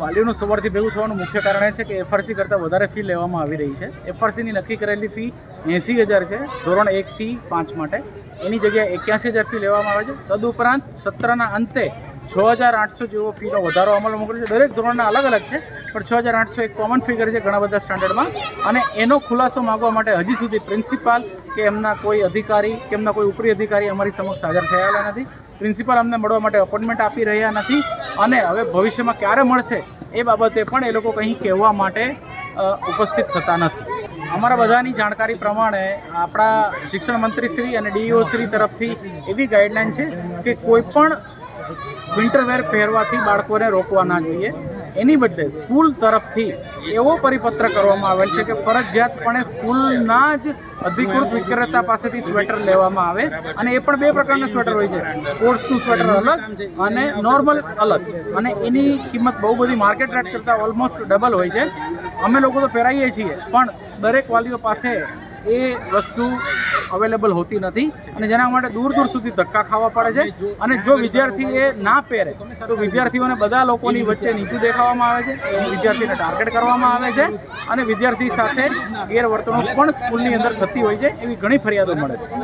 વાલીઓનું સવારથી ભેગું થવાનું મુખ્ય કારણ એ છે કે એફઆરસી કરતાં વધારે ફી લેવામાં આવી રહી છે. એફઆરસીની નક્કી કરેલી ફી એંસી હજાર છે, ધોરણ એકથી પાંચ માટે. એની જગ્યાએ એક્યાસી હજાર ફી લેવામાં આવે છે. તદુપરાંત સત્રના અંતે છ હજાર આઠસો જેવો ફીનો વધારો અમલમાં મોકલે છે. દરેક ધોરણના અલગ અલગ છે, પણ છ હજાર આઠસો એક કોમન ફિગર છે ઘણા બધા સ્ટાન્ડર્ડમાં અને એનો ખુલાસો માગવા માટે હજી સુધી પ્રિન્સિપાલ કે એમના કોઈ અધિકારી કે એમના કોઈ ઉપરી અધિકારી અમારી સમક્ષ હાજર થયેલા નથી. પ્રિન્સિપાલ અમને મળવા માટે અપોઇન્ટમેન્ટ આપી રહ્યા નથી. અને હવે ભવિષ્યમાં ક્યારે મળશે એ બાબતે પણ એ લોકો કંઈ કહેવા માટે ઉપસ્થિત થતા નથી. અમારા બધાની જાણકારી પ્રમાણે આપણા શિક્ષણ મંત્રી શ્રી અને ડીઈઓ શ્રી તરફથી એવી ગાઈડલાઇન છે કે કોઈ પણ વિન્ટરવેર પહેરવાથી બાળકોને રોકવા ના જોઈએ. એની બદલે સ્કૂલ તરફથી એવો પરિપત્ર કરવામાં આવેલ છે કે ફરજિયાતપણે સ્કૂલના જ અધિકૃત વિક્રેતા પાસેથી સ્વેટર લેવામાં આવે અને એ પણ બે પ્રકારના સ્વેટર હોય છે. સ્પોર્ટ્સનું સ્વેટર અલગ અને નોર્મલ અલગ. અને એની કિંમત બહુ બધી માર્કેટ રેટ કરતાં ઓલમોસ્ટ ડબલ હોય છે. અમે લોકો તો પહેરાઈએ છીએ, પણ દરેક વાલીઓ પાસે એ વસ્તુ અવેલેબલ હોતી નથી અને જેના માટે દૂર દૂર સુધી ધક્કા ખાવા પડે છે. અને જો વિદ્યાર્થી એ ના પહેરે, તો વિદ્યાર્થીઓને બધા લોકોની વચ્ચે નીચું દેખાવામાં આવે છે વિદ્યાર્થીને ટાર્ગેટ કરવામાં આવે છે. અને વિદ્યાર્થી સાથે ગેરવર્તણૂક પણ સ્કૂલની અંદર થતી હોય છે, એવી ઘણી ફરિયાદો મળે છે.